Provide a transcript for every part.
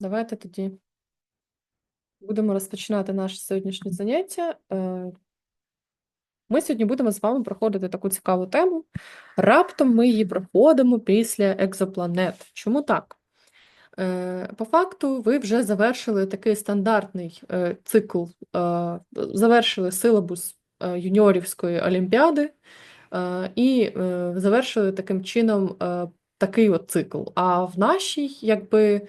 Давайте тоді будемо розпочинати наше сьогоднішнє заняття. Е, Ми сьогодні будемо з вами проходити таку цікаву тему. Раптом ми її проходимо після екзопланет. Чому так? Е, По факту, ви вже завершили такий стандартний е, цикл, завершили силабус юніорівської олімпіади і завершили таким чином такий от цикл. А в нашій, якби,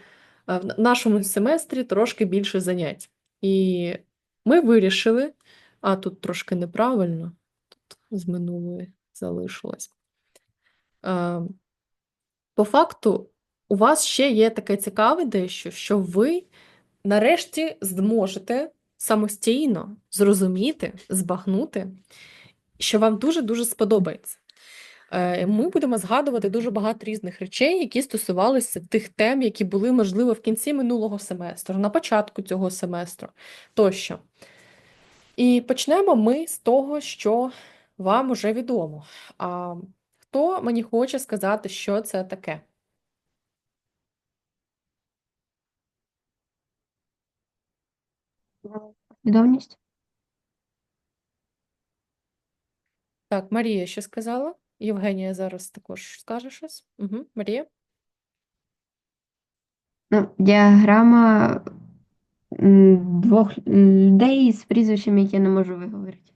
в нашому семестрі трошки більше занять. І ми вирішили, а тут трошки неправильно, тут з минулої залишилось. Е, По факту, у вас ще є таке цікаве дещо, що ви нарешті зможете самостійно зрозуміти, збагнути, що вам дуже-дуже сподобається. Е, Ми будемо згадувати дуже багато різних речей, які стосувалися тих тем, які були, можливо, в кінці минулого семестру, на початку цього семестру тощо. І почнемо ми з того, що вам уже відомо. А хто мені хоче сказати, що це таке? Послідовність. Так, Марія що сказала? Євгенія зараз також скаже щось. Угу. Марія? Ну, діаграма двох людей з прізвищами, які я не можу виговорити.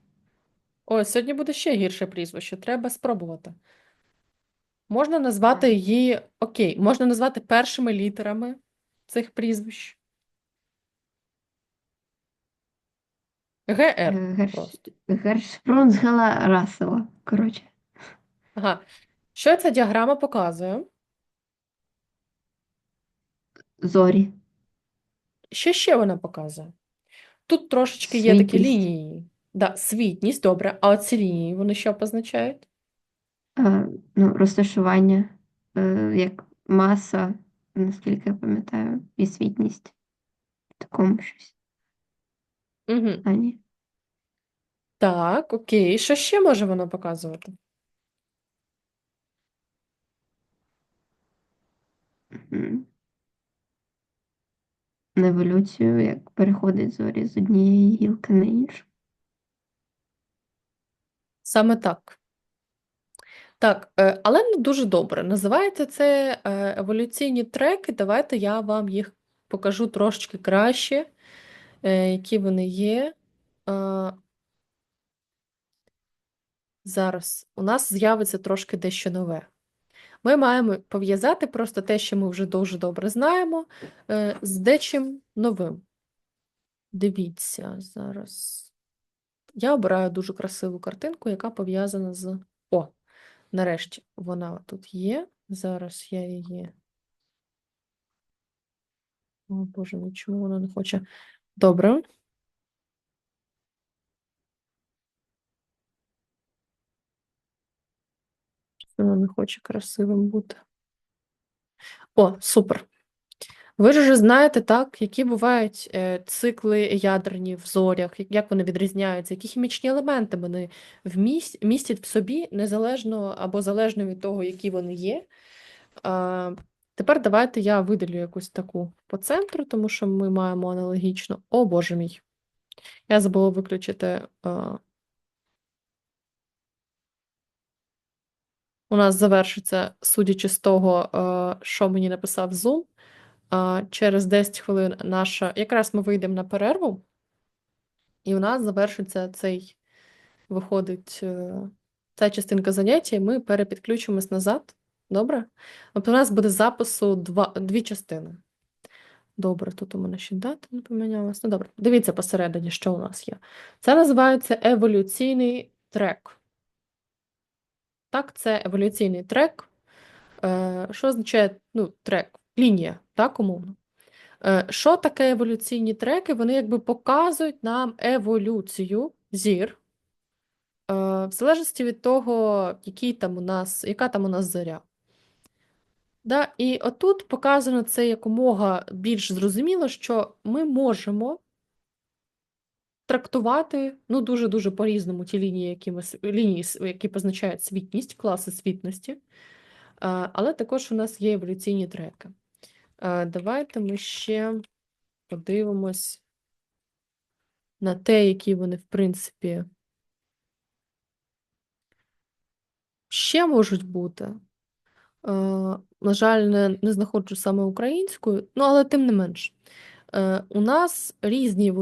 Ой, сьогодні буде ще гірше прізвище, треба спробувати. Можна назвати її, окей, можна назвати першими літерами цих прізвищ. ГР Е, Герш... просто. Гершпронзгела Коротше, Ага. Що ця діаграма показує? зорі. Що ще вона показує? Тут трошечки є такі Світність. лінії. Да, світність, добре. А оці лінії, вони що позначають? Е, ну, розташування, е, як маса, наскільки я пам'ятаю, і світність. В такому щось. Угу. Ані. Так, окей. Що ще може воно показувати? Мгм. Еволюцію, як переходить зорі з однієї гілки на іншу. Саме так. Так, е, але не дуже добре. Називається це е, еволюційні треки. Давайте я вам їх покажу трошечки краще, е, які вони є. Зараз у нас з'явиться трошки дещо нове. Ми маємо пов'язати просто те, що ми вже дуже добре знаємо, е, з дечим новим. Дивіться, зараз. Я обираю дуже красиву картинку, яка пов'язана з. О, нарешті, вона тут є. Зараз я її. О, Боже чому вона не хоче? Добре. Вона не хоче красивим бути. О, супер. Ви ж знаєте, так, які бувають е, цикли ядерні в зорях, як- вони відрізняються, які хімічні елементи вони містять в собі, незалежно або залежно від того, які вони є. Тепер давайте я видалю якусь таку по центру, тому що ми маємо аналогічно. О, Боже мій. Я забула виключити. У нас завершиться, судячи з того, е, що мені написав Zoom. Через 10 хвилин наша. Якраз ми вийдемо на перерву, і у нас завершиться цей, виходить, е, ця частинка заняття, і ми перепідключимось назад. Добре? Тобто у нас буде запису два, дві частини. Добре, тут у мене ще дата не помінялась. Ну, добре, дивіться посередині, що у нас є. Це називається еволюційний трек. Так, це еволюційний трек. Е, Що означає ну, трек? Лінія, так, умовно. Е, Що таке еволюційні треки? Вони якби показують нам еволюцію зір, е, в залежності від того, який там у нас, яка там у нас зоря. Да? І отут показано це якомога більш зрозуміло, що ми можемо трактувати ну, дуже-дуже по-різному ті лінії, які, ми, лінії, які позначають світність, класи світності. Але також у нас є еволюційні треки. Давайте ми ще подивимось на те, які вони, в принципі, ще можуть бути. На жаль, не знаходжу саме українською, ну але тим не менш. Е, У нас різні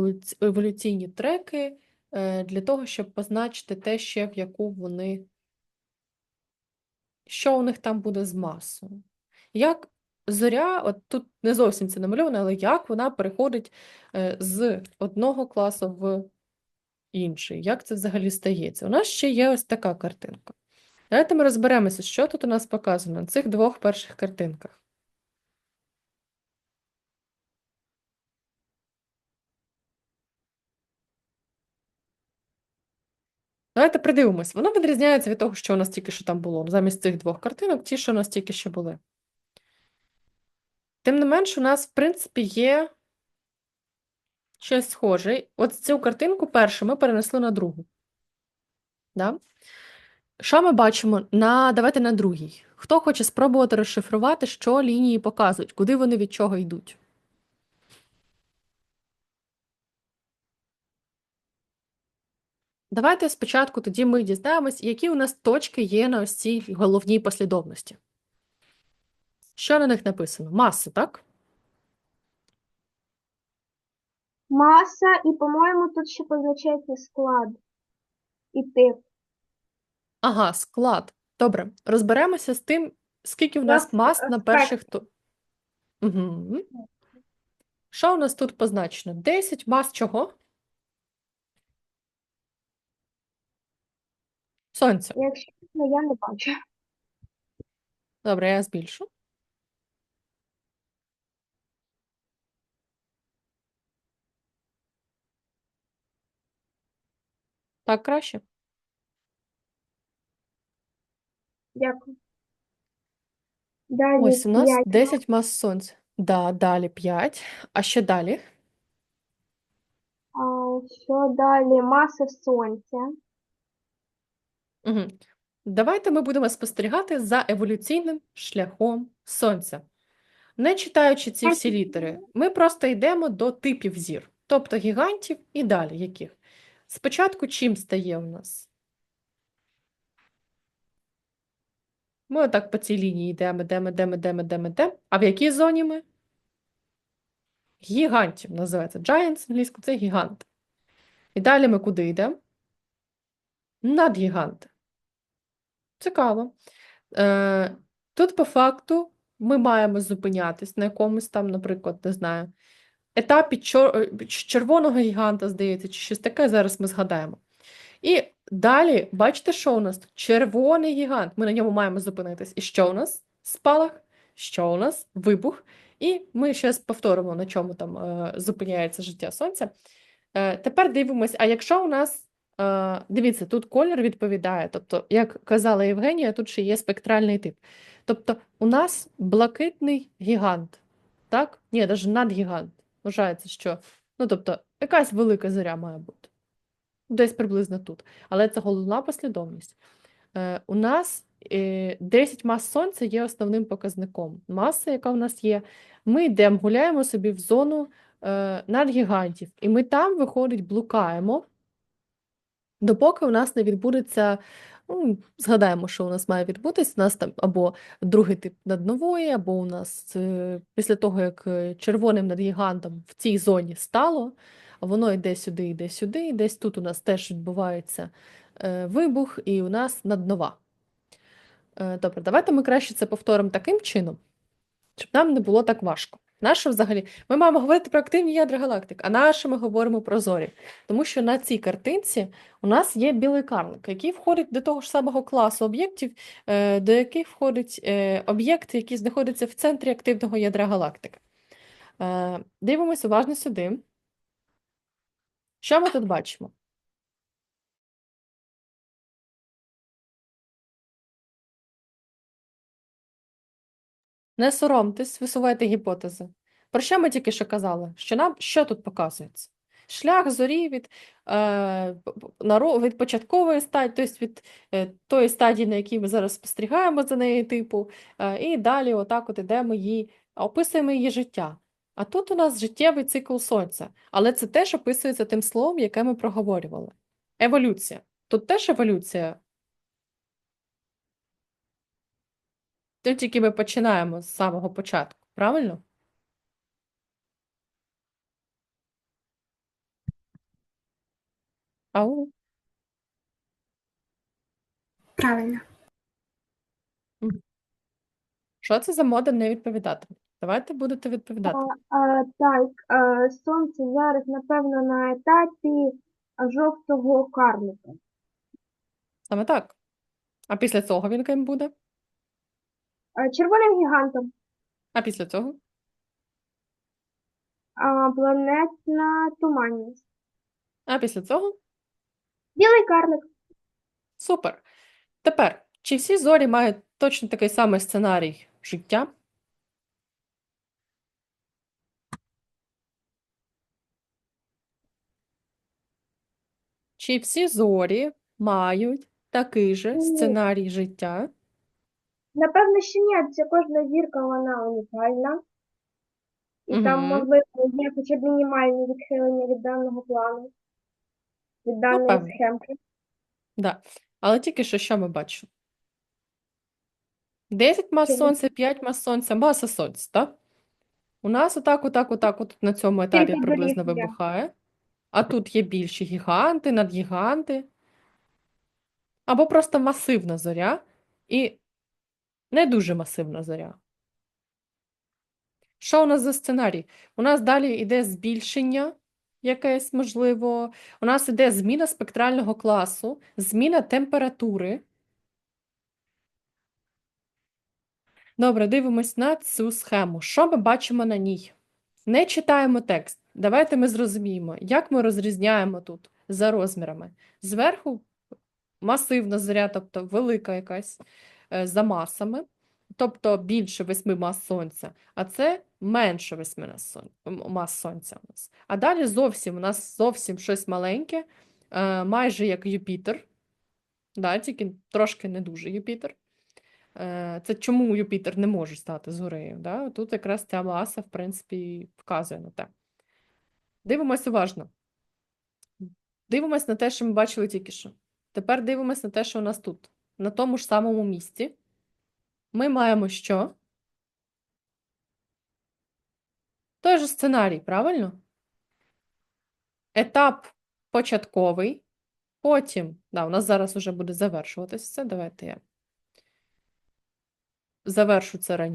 еволюційні треки е, для того, щоб позначити те, ще в яку вони, що у них там буде з масою. Як зоря, от тут не зовсім це намальовано, але як вона переходить е, з одного класу в інший. Як це взагалі стається? У нас ще є ось така картинка. Давайте ми розберемося, що тут у нас показано на цих двох перших картинках. Давайте придивимось. Воно відрізняється від того, що у нас тільки що там було. Замість цих двох картинок, ті, що у нас тільки що були. Тим не менш, у нас, в принципі, є щось схоже. От цю картинку першу ми перенесли на другу. Да? Що ми бачимо на давайте на другій. Хто хоче спробувати розшифрувати, що лінії показують, куди вони від чого йдуть? Давайте спочатку тоді ми дізнаємось, які у нас точки є на ось цій головній послідовності. Що на них написано? Маси, так? Маса, і, по-моєму, тут ще позначається склад і тип. Ага, склад. Добре, розберемося з тим, скільки у нас мас на перших. Угу. Що у нас тут позначено? 10 мас чого? Сонця. Якщо я не бачу. Добре, я збільшу. Так краще? Дякую. Далі Ось у нас 5. 10 мас сонця. Да, далі 5. А ще далі? А, що далі? Маса сонця. Угу. Давайте ми будемо спостерігати за еволюційним шляхом сонця. Не читаючи ці всі літери, ми просто йдемо до типів зір, тобто гігантів і далі яких. Спочатку чим стає у нас? Ми отак по цій лінії йдемо, йдемо, йдемо, йдемо, йдемо, йдемо. А в якій зоні ми? Гігантів називається. Giants англійською це гіганти. І далі ми куди йдемо? Надгіганти. Цікаво. Е, тут по факту ми маємо зупинятись на якомусь там, наприклад, не знаю, етапі чор... е, червоного гіганта, здається, чи щось таке, зараз ми згадаємо. І далі, бачите, що у нас? Червоний гігант. Ми на ньому маємо зупинитись. І що у нас? Спалах, що у нас? Вибух. І ми ще повторимо, на чому там е, зупиняється життя сонця. Е, тепер дивимось, а якщо у нас, е, дивіться, тут колір відповідає, тобто, як казала Євгенія, тут ще є спектральний тип. Тобто, у нас блакитний гігант, так? Ні, навіть надгігант. Вважається, що, ну, тобто, якась велика зоря має бути. Десь приблизно тут. Але це головна послідовність. Е, у нас е, 10 мас сонця є основним показником. Маса, яка в нас є, ми йдемо, гуляємо собі в зону е, надгігантів, і ми там, виходить, блукаємо, допоки у нас не відбудеться. Ну, згадаємо, що у нас має відбутись. У нас там або другий тип наднової, або у нас е, після того, як е, червоним надгігантом в цій зоні стало, воно йде сюди, йде сюди, і десь тут у нас теж відбувається е, вибух, і у нас наднова. Е, добре, давайте ми краще це повторимо таким чином, щоб нам не було так важко. Наше взагалі, ми маємо говорити про активні ядра галактик, а наше ми говоримо про зорі. Тому що на цій картинці у нас є білий карлик, який входить до того ж самого класу об'єктів, е, до яких входить е, об'єкт, який знаходиться в центрі активного ядра галактики. Е, Дивимося уважно сюди. Що ми тут бачимо? Не соромтесь, висувайте гіпотези. Про що ми тільки що казали? Що нам що тут показується? шлях зорі від, е, від початкової стадії, тобто від е, тої стадії, на якій ми зараз спостерігаємо за нею, типу, е, і далі отак от ідемо її, описуємо її життя. А тут у нас життєвий цикл сонця, але це теж описується тим словом, яке ми проговорювали. Еволюція. Тут теж еволюція. Тут тільки ми починаємо з самого початку, правильно? Ау. Правильно. Що це за мода не відповідати? Давайте будете відповідати. А, так, а, сонце зараз, напевно, на етапі жовтого карлика. Саме так. А після цього він ким буде? Червоним гігантом. А після цього? А, планетна туманність. А після цього? Білий карлик. Супер. Тепер, чи всі зорі мають точно такий самий сценарій життя? Чи всі зорі мають такий же сценарій життя? Напевно, що ні, це кожна зірка, вона унікальна. І там, можливо, є хоча б мінімальні відхилення від даного плану, від даної певно. схемки. Да. Але тільки що що ми бачимо? 10 мас Чому? сонця, 5 мас сонця, маса сонця, так? У нас отак, отак, отак, от на цьому етапі Тільки приблизно доріг, вибухає. А тут є більші гіганти, надгіганти. Або просто масивна зоря і не дуже масивна зоря. Що у нас за сценарій? У нас далі йде збільшення якесь, можливо. У нас іде зміна спектрального класу, зміна температури. Добре, дивимось на цю схему. Що ми бачимо на ній? Не читаємо текст. Давайте ми зрозуміємо, як ми розрізняємо тут за розмірами. Зверху масивна зоря, тобто велика якась за масами, тобто більше восьми мас сонця, а це менше восьми мас сонця у нас. А далі зовсім у нас зовсім щось маленьке, е, майже як Юпітер, да, тільки трошки не дуже Юпітер. Е, Це чому Юпітер не може стати зорею. Да? Тут якраз ця маса, в принципі, вказує на те. Дивимось уважно. Дивимось на те, що ми бачили тільки що. Тепер дивимось на те, що у нас тут. На тому ж самому місці. Ми маємо що? Той же сценарій, правильно? Етап початковий. Потім, да, у нас зараз вже буде завершуватися це. Давайте я завершу це раніше.